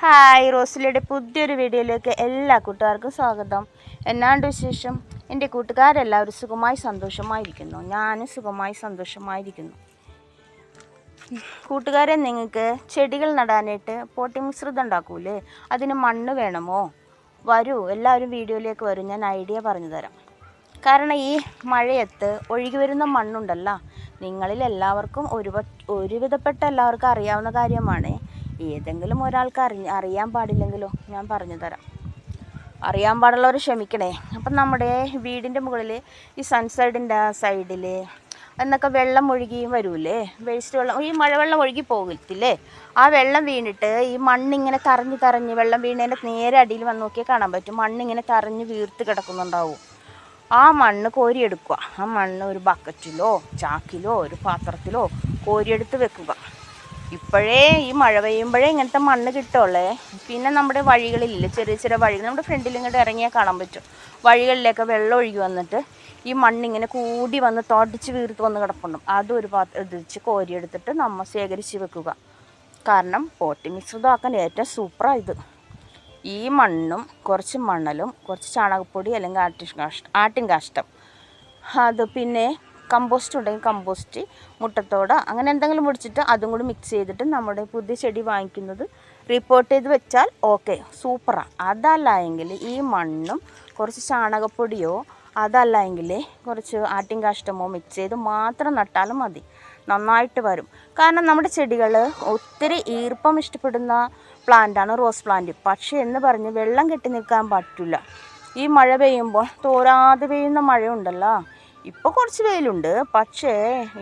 Hi റോസിലയുടെ പുതിയൊരു വീഡിയോയിലേക്ക് എല്ലാ കൂട്ടുകാർക്കും സ്വാഗതം. എന്നാണ്ട് വിശേഷം? എന്റെ കൂട്ടുകാരെല്ലാവരും സുഖമായി സന്തോഷമായിരിക്കുന്നു. ഞാനും സുഖമായി സന്തോഷമായിരിക്കുന്നു. കൂട്ടുകാരെ നിങ്ങൾക്ക് ചെടികൾ നടാനായിട്ട് പോട്ടി മിശ്രിതം ഉണ്ടാക്കൂലേ? അതിന് മണ്ണ് വേണമോ? വരൂ എല്ലാവരും വീഡിയോയിലേക്ക് വരും. ഞാൻ ഐഡിയ പറഞ്ഞു തരാം. കാരണം ഈ മഴയത്ത് ഒഴുകി വരുന്ന മണ്ണുണ്ടല്ലോ. നിങ്ങളിൽ എല്ലാവർക്കും ഒരു ഒരുവിധപ്പെട്ട എല്ലാവർക്കും അറിയാവുന്ന കാര്യമാണ് ഏതെങ്കിലും ഒരാൾക്ക് അറി അറിയാൻ പാടില്ലെങ്കിലോ ഞാൻ പറഞ്ഞു തരാം. അറിയാൻ പാടുള്ളവർ ക്ഷമിക്കണേ. അപ്പം നമ്മുടെ വീടിന്റെ മുകളിൽ ഈ സൺസൈഡിന്റെ സൈഡിൽ എന്നൊക്കെ വെള്ളം ഒഴുകി വരൂലേ വേസ്റ്റ് വെള്ളം ഈ മഴവെള്ളം ഒഴുകി പോകത്തില്ലേ? ആ വെള്ളം വീണിട്ട് ഈ മണ്ണിങ്ങനെ തറഞ്ഞ് തറഞ്ഞ് വെള്ളം വീണതിന്റെ നേരെ അടിയിൽ വന്ന് നോക്കിയാൽ കാണാൻ പറ്റും. മണ്ണിങ്ങനെ തറഞ്ഞ് വീർത്ത് കിടക്കുന്നുണ്ടാവും. ആ മണ്ണ് കോരിയെടുക്കുക. ആ മണ്ണ് ഒരു ബക്കറ്റിലോ ചാക്കിലോ ഒരു പാത്രത്തിലോ കോരിയെടുത്ത് വെക്കുക. ഇപ്പോഴേ ഈ മഴ പെയ്യുമ്പോഴേ ഇങ്ങനത്തെ മണ്ണ് കിട്ടുള്ളേ പിന്നെ നമ്മുടെ വഴികളില്ല ചെറിയ ചെറിയ വഴികൾ നമ്മുടെ ഫ്രണ്ടിൽ ഇങ്ങോട്ട് ഇറങ്ങിയാൽ കാണാൻ പറ്റും വഴികളിലൊക്കെ വെള്ളം ഒഴുകി വന്നിട്ട് ഈ മണ്ണിങ്ങനെ കൂടി വന്ന് തടിച്ച് വീർത്ത് വന്ന് കിടപ്പുണ്ട് അതും ഒരു പാത്ര ഇതിച്ച് കോരിയെടുത്തിട്ട് നമ്മൾ ശേഖരിച്ച് വെക്കുക കാരണം പോട്ടി മിശ്രിതമാക്കാൻ ഏറ്റവും സൂപ്പറാണ് ഇത് ഈ മണ്ണും കുറച്ച് മണലും കുറച്ച് ചാണകപ്പൊടി അല്ലെങ്കിൽ ആട്ടിൻ കാഷ്ടം ആട്ടിൻ കാഷ്ടം അത് പിന്നെ കമ്പോസ്റ്റ് ഉണ്ടെങ്കിൽ കമ്പോസ്റ്റ് മുട്ടത്തോട് അങ്ങനെ എന്തെങ്കിലും മുടിച്ചിട്ട് അതും കൂടി മിക്സ് ചെയ്തിട്ട് നമ്മുടെ പുതിയ ചെടി വാങ്ങിക്കുന്നത് റിപ്പോർട്ട് ചെയ്ത് വെച്ചാൽ ഓക്കെ സൂപ്പറാണ് അതല്ല എങ്കിൽ ഈ മണ്ണും കുറച്ച് ചാണകപ്പൊടിയോ അതല്ല എങ്കിൽ കുറച്ച് ആട്ടിൻ കാഷ്ടമോ മിക്സ് ചെയ്ത് മാത്രം നട്ടാലും മതി. നന്നായിട്ട് വരും. കാരണം നമ്മുടെ ചെടികൾ ഒത്തിരി ഈർപ്പം ഇഷ്ടപ്പെടുന്ന പ്ലാന്റാണ് റോസ് പ്ലാന്റ് പക്ഷേ എന്ന് പറഞ്ഞ് വെള്ളം കെട്ടി നിൽക്കാൻ പറ്റില്ല. ഈ മഴ പെയ്യുമ്പോൾ തോരാതെ പെയ്യുന്ന മഴയുണ്ടല്ലോ. ഇപ്പോൾ കുറച്ച് വെയിലുണ്ട്. പക്ഷേ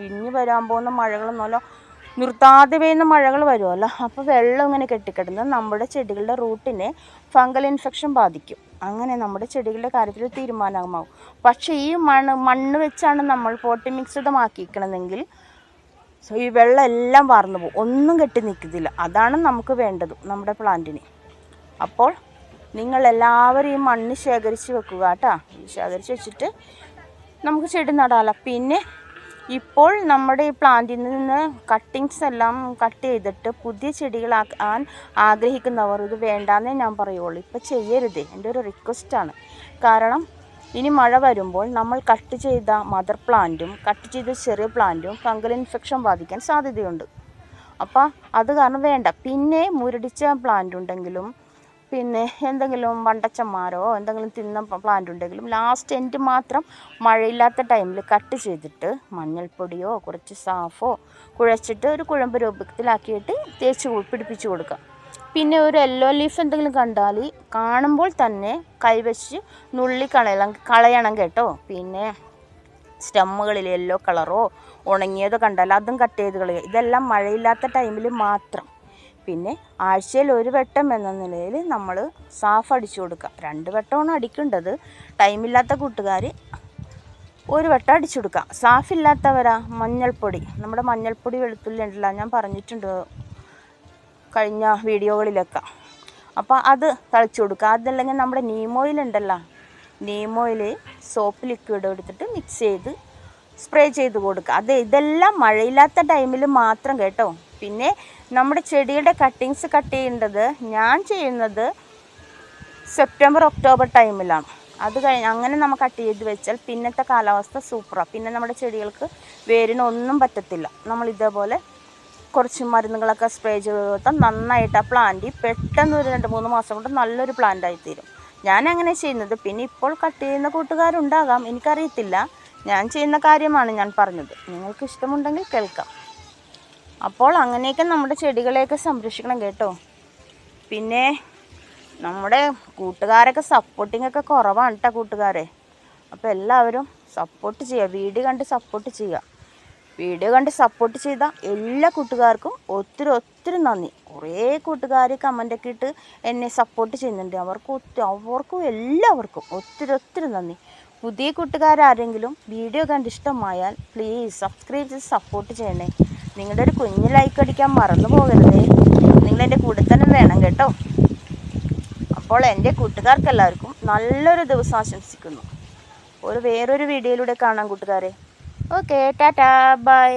ഇനി വരാൻ പോകുന്ന മഴകളൊന്നുമല്ല നിർത്താതെ പെയ്യുന്ന മഴകൾ വരുമല്ലോ അപ്പോൾ വെള്ളം ഇങ്ങനെ കെട്ടിക്കിടന്ന് നമ്മുടെ ചെടികളുടെ റൂട്ടിനെ ഫംഗൽ ഇൻഫെക്ഷൻ ബാധിക്കും. അങ്ങനെ നമ്മുടെ ചെടികളുടെ കാര്യത്തിൽ തീരുമാനമാകും. പക്ഷേ ഈ മണ്ണ് മണ്ണ് വെച്ചാണ് നമ്മൾ പോട്ടി മിക്സിതമാക്കിയിരിക്കണമെങ്കിൽ സോ ഈ വെള്ളം എല്ലാം വാർന്നു പോകും. ഒന്നും കെട്ടി നിൽക്കുന്നില്ല അതാണ് നമുക്ക് വേണ്ടത് നമ്മുടെ പ്ലാന്റിന്. അപ്പോൾ നിങ്ങൾ എല്ലാവരും ഈ മണ്ണ് ശേഖരിച്ച് വെക്കുക കേട്ടോ. ശേഖരിച്ച് വെച്ചിട്ട് നമുക്ക് ചെടി നടാലോ. പിന്നെ ഇപ്പോൾ നമ്മുടെ ഈ പ്ലാന്റിൽ നിന്ന് കട്ടിങ്സ് എല്ലാം കട്ട് ചെയ്തിട്ട് പുതിയ ചെടികളാക്കാൻ ആഗ്രഹിക്കുന്നവർ ഇത് വേണ്ടാന്നേ ഞാൻ പറയുള്ളൂ. ഇപ്പം ചെയ്യരുതേ. എന്റെ ഒരു റിക്വസ്റ്റാണ് കാരണം ഇനി മഴ വരുമ്പോൾ നമ്മൾ കട്ട് ചെയ്ത മദർ പ്ലാന്റും കട്ട് ചെയ്ത ചെറിയ പ്ലാന്റും ഫംഗൽ ഇൻഫെക്ഷൻ ബാധിക്കാൻ സാധ്യതയുണ്ട്. അപ്പോൾ അത് കാരണം വേണ്ട. പിന്നെ മുരടിച്ച പ്ലാന്റ് ഉണ്ടെങ്കിലും പിന്നെ എന്തെങ്കിലും വണ്ടച്ചന്മാരോ എന്തെങ്കിലും തിന്ന പ്ലാന്റ് ഉണ്ടെങ്കിലും ലാസ്റ്റ് എൻഡ് മാത്രം മഴയില്ലാത്ത ടൈമിൽ കട്ട് ചെയ്തിട്ട് മഞ്ഞൾപ്പൊടിയോ കുറച്ച് സാഫോ കുഴച്ചിട്ട് ഒരു കുഴമ്പ് രൂപത്തിലാക്കിയിട്ട് തേച്ച് പിടിപ്പിച്ച് കൊടുക്കുക. പിന്നെ ഒരു യെല്ലോ ലീഫ് എന്തെങ്കിലും കണ്ടാൽ കാണുമ്പോൾ തന്നെ കൈവച്ച് നുള്ളി കളയണം കളയണം കേട്ടോ. പിന്നെ സ്റ്റെമ്മുകളിൽ യെല്ലോ കളറോ ഉണങ്ങിയതോ കണ്ടാൽ അതും കട്ട് ചെയ്ത് കളയുക. ഇതെല്ലാം മഴയില്ലാത്ത ടൈമിൽ മാത്രം. പിന്നെ ആഴ്ചയിൽ ഒരു വട്ടം എന്ന നിലയിൽ നമ്മൾ സാഫ് അടിച്ചു കൊടുക്കുക. രണ്ട് വട്ടമാണ് അടിക്കേണ്ടത്. ടൈമില്ലാത്ത കൂട്ടുകാർ ഒരു വട്ടം അടിച്ചു കൊടുക്കുക. സാഫില്ലാത്തവരാ മഞ്ഞൾപ്പൊടി. നമ്മുടെ മഞ്ഞൾപ്പൊടി വെളുത്തുള്ളി ഉണ്ടല്ലോ ഞാൻ പറഞ്ഞിട്ടുണ്ട് കഴിഞ്ഞ വീഡിയോകളിലൊക്കെ. അപ്പോൾ അത് തളിച്ചു കൊടുക്കുക. അതല്ലെങ്കിൽ നമ്മുടെ നീമോയിൽ ഉണ്ടല്ലോ. നീമോയിൽ സോപ്പ് ലിക്വിഡ് എടുത്തിട്ട് മിക്സ് ചെയ്ത് സ്പ്രേ ചെയ്ത് കൊടുക്കുക. അത് ഇതെല്ലാം മഴയില്ലാത്ത ടൈമിൽ മാത്രം കേട്ടോ. പിന്നെ നമ്മുടെ ചെടിയുടെ കട്ടിങ്സ് കട്ട് ചെയ്യേണ്ടത് ഞാൻ ചെയ്യുന്നത് സെപ്റ്റംബർ ഒക്ടോബർ ടൈമിലാണ് അത് കഴിഞ്ഞ് അങ്ങനെ നമ്മൾ കട്ട് ചെയ്ത് വെച്ചാൽ പിന്നത്തെ കാലാവസ്ഥ സൂപ്പറാണ് പിന്നെ നമ്മുടെ ചെടികൾക്ക് വേരിനൊന്നും പറ്റത്തില്ല. നമ്മൾ ഇതേപോലെ കുറച്ച് മരുന്നുകളൊക്കെ സ്പ്രേ ചെയ്ത് നന്നായിട്ട് ആ പ്ലാന്റ് പെട്ടെന്ന് ഒരു രണ്ട് മൂന്ന് മാസം കൊണ്ട് നല്ലൊരു പ്ലാന്റായി തീരും. ഞാൻ അങ്ങനെ ചെയ്യുന്നത്. പിന്നെ ഇപ്പോൾ കട്ട് ചെയ്യുന്ന കൂട്ടുകാരുണ്ടാകാം. എനിക്കറിയത്തില്ല. ഞാൻ ചെയ്യുന്ന കാര്യമാണ് ഞാൻ പറഞ്ഞത്. നിങ്ങൾക്ക് ഇഷ്ടമുണ്ടെങ്കിൽ കേൾക്കാം. അപ്പോൾ അങ്ങനെയൊക്കെ നമ്മുടെ ചെടികളെയൊക്കെ സംരക്ഷിക്കണം കേട്ടോ. പിന്നെ നമ്മുടെ കൂട്ടുകാരൊക്കെ സപ്പോർട്ടിംഗ് ഒക്കെ കുറവാണ് കേട്ടോ കൂട്ടുകാരെ. അപ്പോൾ എല്ലാവരും സപ്പോർട്ട് ചെയ്യുക. വീഡിയോ കണ്ട് സപ്പോർട്ട് ചെയ്യുക. വീഡിയോ കണ്ട് സപ്പോർട്ട് ചെയ്ത എല്ലാ കൂട്ടുകാർക്കും ഒത്തിരി ഒത്തിരി നന്ദി. കുറേ കൂട്ടുകാർ കമന്റൊക്കെ ഇട്ട് എന്നെ സപ്പോർട്ട് ചെയ്യുന്നുണ്ട്. അവർക്ക് ഒത്തിരി അവർക്കും എല്ലാവർക്കും ഒത്തിരി ഒത്തിരി നന്ദി. പുതിയ കൂട്ടുകാരാരെങ്കിലും വീഡിയോ കണ്ട് ഇഷ്ടമായാൽ പ്ലീസ് സബ്സ്ക്രൈബ് ചെയ്ത് സപ്പോർട്ട് ചെയ്യണേ. നിങ്ങളുടെ ഒരു കുഞ്ഞ് ലൈക്ക് അടിക്കാൻ മറന്നു പോകരുത്. നിങ്ങൾ എന്റെ കൂടെ തന്നെ വേണം കേട്ടോ. അപ്പോൾ എന്റെ കൂട്ടുകാർക്ക് എല്ലാവർക്കും നല്ലൊരു ദിവസം ആശംസിക്കുന്നു. ഒരു വേറൊരു വീഡിയോയിലൂടെ കാണാം കൂട്ടുകാരെ. Okay tata bye